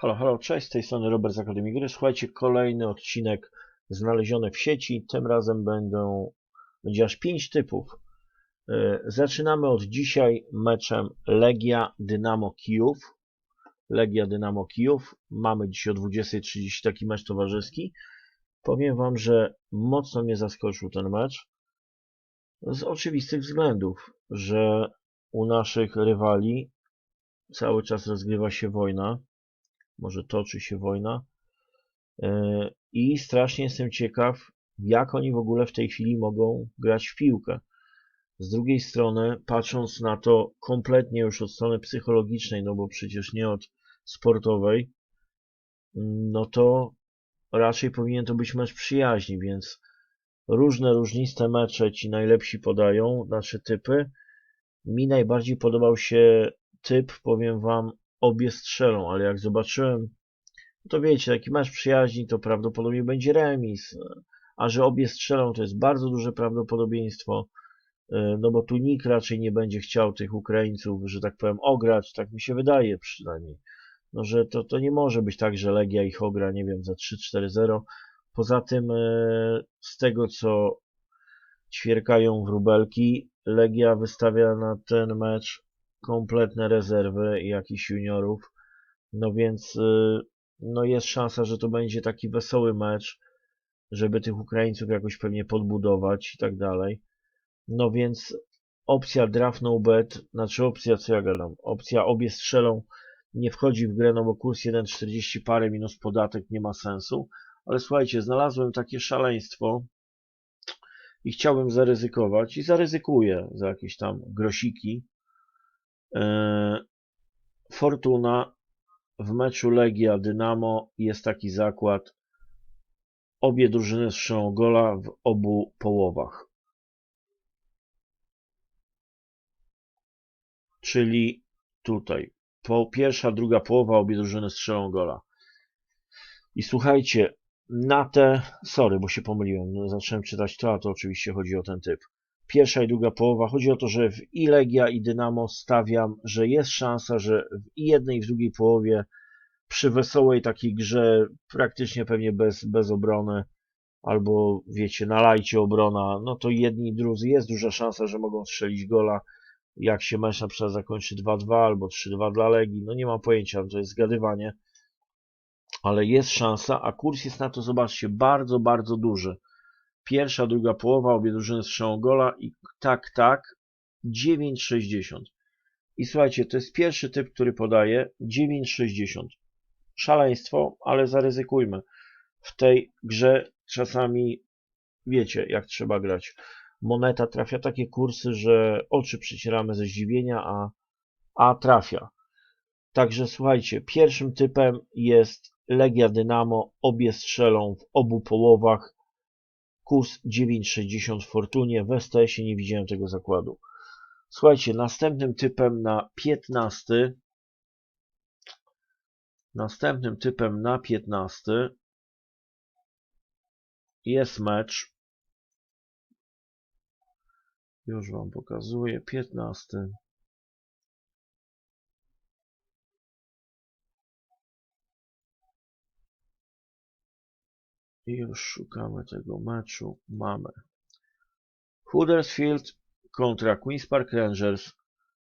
Halo, halo, cześć, z tej strony Robert z Akademii Gry. Słuchajcie, kolejny odcinek znaleziony w sieci. Tym razem będą, będzie aż 5 typów. E, Zaczynamy od dzisiaj meczem Legia Dynamo Kijów. Legia Dynamo Kijów. Mamy dzisiaj o 20.30 taki mecz towarzyski. Powiem Wam, że mocno mnie zaskoczył ten mecz. Z oczywistych względów, że u naszych rywali cały czas rozgrywa się wojna może toczy się wojna. E, I strasznie jestem ciekaw, jak oni w ogóle w tej chwili mogą grać w piłkę. Z drugiej strony, patrząc na to kompletnie już od strony psychologicznej, no bo przecież nie od sportowej, no to raczej powinien to być mecz przyjaźni, więc różne różniste mecze ci najlepsi podają, nasze typy. Mi najbardziej podobał się typ, powiem wam, obie strzelą, ale jak zobaczyłem, to wiecie, taki mecz przyjaźni, to prawdopodobnie będzie remis, a że obie strzelą, to jest bardzo duże prawdopodobieństwo, no bo tu nikt raczej nie będzie chciał tych Ukraińców, że tak powiem, ograć, tak mi się wydaje przynajmniej. No, że to, to nie może być tak, że Legia ich ogra, nie wiem, za 3-4-0. Poza tym, z tego co ćwierkają wróbelki, Legia wystawia na ten mecz kompletne rezerwy jakichś juniorów. No więc no jest szansa, że to będzie taki wesoły mecz, żeby tych Ukraińców jakoś pewnie podbudować i tak dalej. No więc opcja draft no bet, znaczy opcja co ja gadam, opcja obie strzelą nie wchodzi w grę, no bo kurs 1,40 parę minus podatek nie ma sensu. Ale słuchajcie, znalazłem takie szaleństwo i chciałbym zaryzykować i zaryzykuję za jakieś tam grosiki. Fortuna w meczu Legia Dynamo jest taki zakład. Obie drużyny strzelą gola w obu połowach. Czyli tutaj. Po pierwsza, druga połowa, obie drużyny strzelą gola. I słuchajcie, na te, sorry, bo się pomyliłem, zacząłem czytać to, a to oczywiście chodzi o ten typ pierwsza i druga połowa. Chodzi o to, że w i Legia i Dynamo stawiam, że jest szansa, że w jednej i w drugiej połowie przy wesołej takiej grze, praktycznie pewnie bez, bez obrony, albo wiecie, na lajcie obrona, no to jedni i drudzy jest duża szansa, że mogą strzelić gola. Jak się mecz na przykład zakończy 2-2 albo 3-2 dla Legii, no nie mam pojęcia, to jest zgadywanie, ale jest szansa, a kurs jest na to, zobaczcie, bardzo, bardzo duży. Pierwsza, druga połowa, obie drużyny strzelą gola i tak, tak, 9,60. I słuchajcie, to jest pierwszy typ, który podaje 9,60. Szaleństwo, ale zaryzykujmy. W tej grze czasami wiecie, jak trzeba grać. Moneta trafia takie kursy, że oczy przycieramy ze zdziwienia, a, a trafia. Także słuchajcie, pierwszym typem jest Legia Dynamo, obie strzelą w obu połowach Kurs 9,60 Fortunie. W STS-ie nie widziałem tego zakładu. Słuchajcie, następnym typem na 15 następnym typem na 15 jest mecz już Wam pokazuję 15 I już szukamy tego meczu. Mamy. Huddersfield kontra Queen's Park Rangers.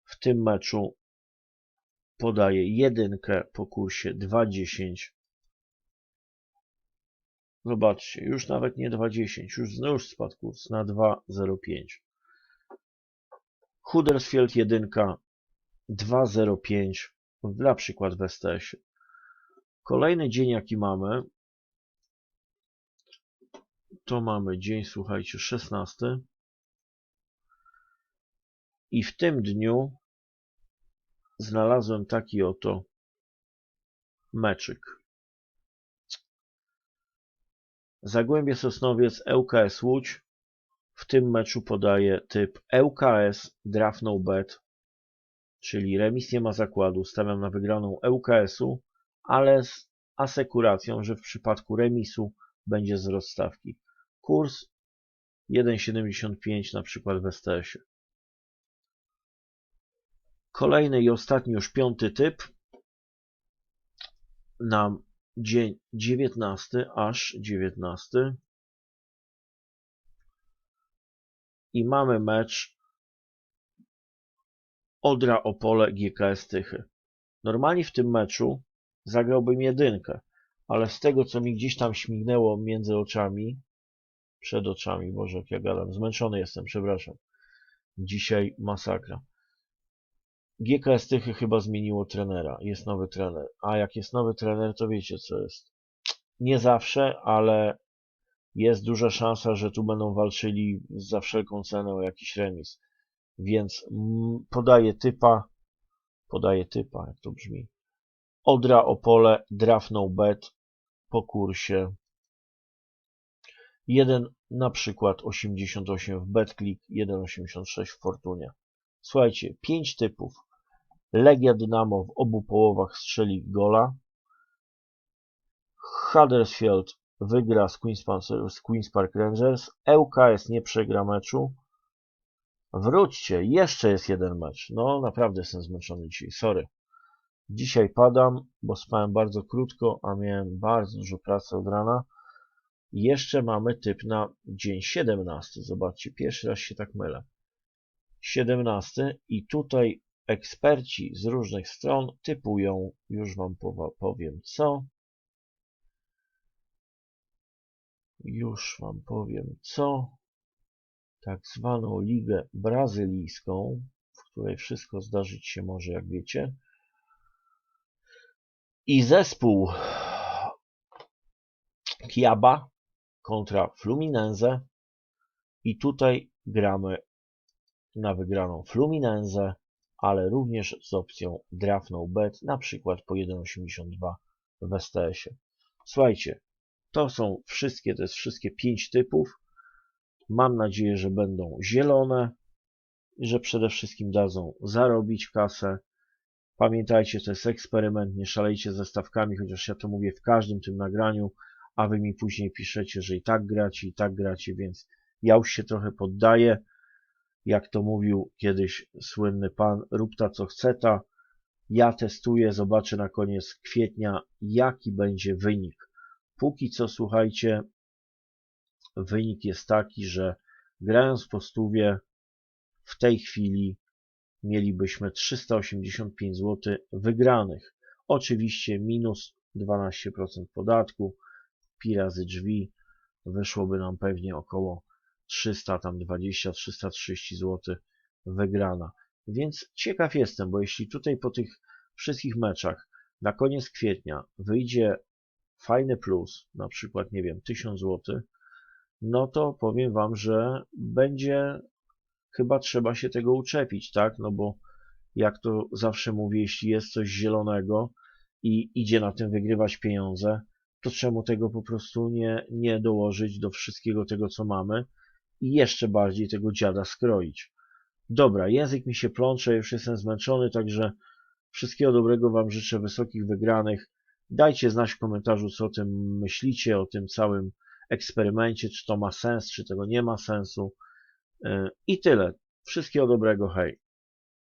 W tym meczu podaje jedynkę po kursie 2,10. Zobaczcie, już nawet nie 2,10, już, już spadł kurs na 2,05. Huddersfield jedynka 2,05 dla przykład w STS. Kolejny dzień jaki mamy to mamy dzień, słuchajcie, 16. I w tym dniu znalazłem taki oto meczyk. Zagłębie Sosnowiec ŁKS Łódź. W tym meczu podaje typ ŁKS Draft No Bet, czyli remis nie ma zakładu. Stawiam na wygraną ŁKS-u, ale z asekuracją, że w przypadku remisu będzie wzrost stawki. Kurs 1,75 na przykład w STS-ie. Kolejny i ostatni już piąty typ. nam dzień 19, aż 19. I mamy mecz Odra Opole GKS Tychy. Normalnie w tym meczu zagrałbym jedynkę, ale z tego co mi gdzieś tam śmignęło między oczami, przed oczami, Boże jak ja gadam, zmęczony jestem, przepraszam. Dzisiaj masakra. GKS Tychy chyba zmieniło trenera, jest nowy trener. A jak jest nowy trener, to wiecie co jest. Nie zawsze, ale jest duża szansa, że tu będą walczyli za wszelką cenę o jakiś remis. Więc podaję typa, podaję typa, jak to brzmi. Odra Opole, draft no bet po kursie 1 na przykład 88 w BetClick, 1,86 w Fortunie. Słuchajcie, 5 typów. Legia Dynamo w obu połowach strzeli gola. Huddersfield wygra z Queen's, Park, z Queen's Park Rangers. ŁKS nie przegra meczu. Wróćcie, jeszcze jest jeden mecz. No, naprawdę jestem zmęczony dzisiaj, sorry. Dzisiaj padam, bo spałem bardzo krótko, a miałem bardzo dużo pracy od rana. Jeszcze mamy typ na dzień 17. Zobaczcie, pierwszy raz się tak mylę. 17 i tutaj eksperci z różnych stron typują, już Wam powiem co. Już Wam powiem co. Tak zwaną ligę brazylijską, w której wszystko zdarzyć się może, jak wiecie. I zespół Kiaba kontra Fluminense. I tutaj gramy na wygraną Fluminense, ale również z opcją draft no bet, na przykład po 1,82 w STS-ie. Słuchajcie, to są wszystkie, to jest wszystkie pięć typów. Mam nadzieję, że będą zielone, że przede wszystkim dadzą zarobić kasę. Pamiętajcie, to jest eksperyment, nie szalejcie ze stawkami, chociaż ja to mówię w każdym tym nagraniu, a wy mi później piszecie, że i tak gracie, i tak gracie, więc ja już się trochę poddaję. Jak to mówił kiedyś słynny pan, rób ta co chce ta. Ja testuję, zobaczę na koniec kwietnia, jaki będzie wynik. Póki co, słuchajcie, wynik jest taki, że grając po stówie w tej chwili mielibyśmy 385 zł wygranych. Oczywiście minus 12% podatku, pi razy drzwi, wyszłoby nam pewnie około 300, tam 20, 330 zł wygrana. Więc ciekaw jestem, bo jeśli tutaj po tych wszystkich meczach na koniec kwietnia wyjdzie fajny plus, na przykład, nie wiem, 1000 zł, no to powiem Wam, że będzie chyba trzeba się tego uczepić, tak? No bo jak to zawsze mówię, jeśli jest coś zielonego i idzie na tym wygrywać pieniądze, to czemu tego po prostu nie, nie dołożyć do wszystkiego tego, co mamy i jeszcze bardziej tego dziada skroić. Dobra, język mi się plącze, już jestem zmęczony, także wszystkiego dobrego Wam życzę, wysokich wygranych. Dajcie znać w komentarzu, co o tym myślicie, o tym całym eksperymencie, czy to ma sens, czy tego nie ma sensu. Yy, I tyle. Wszystkiego dobrego, hej.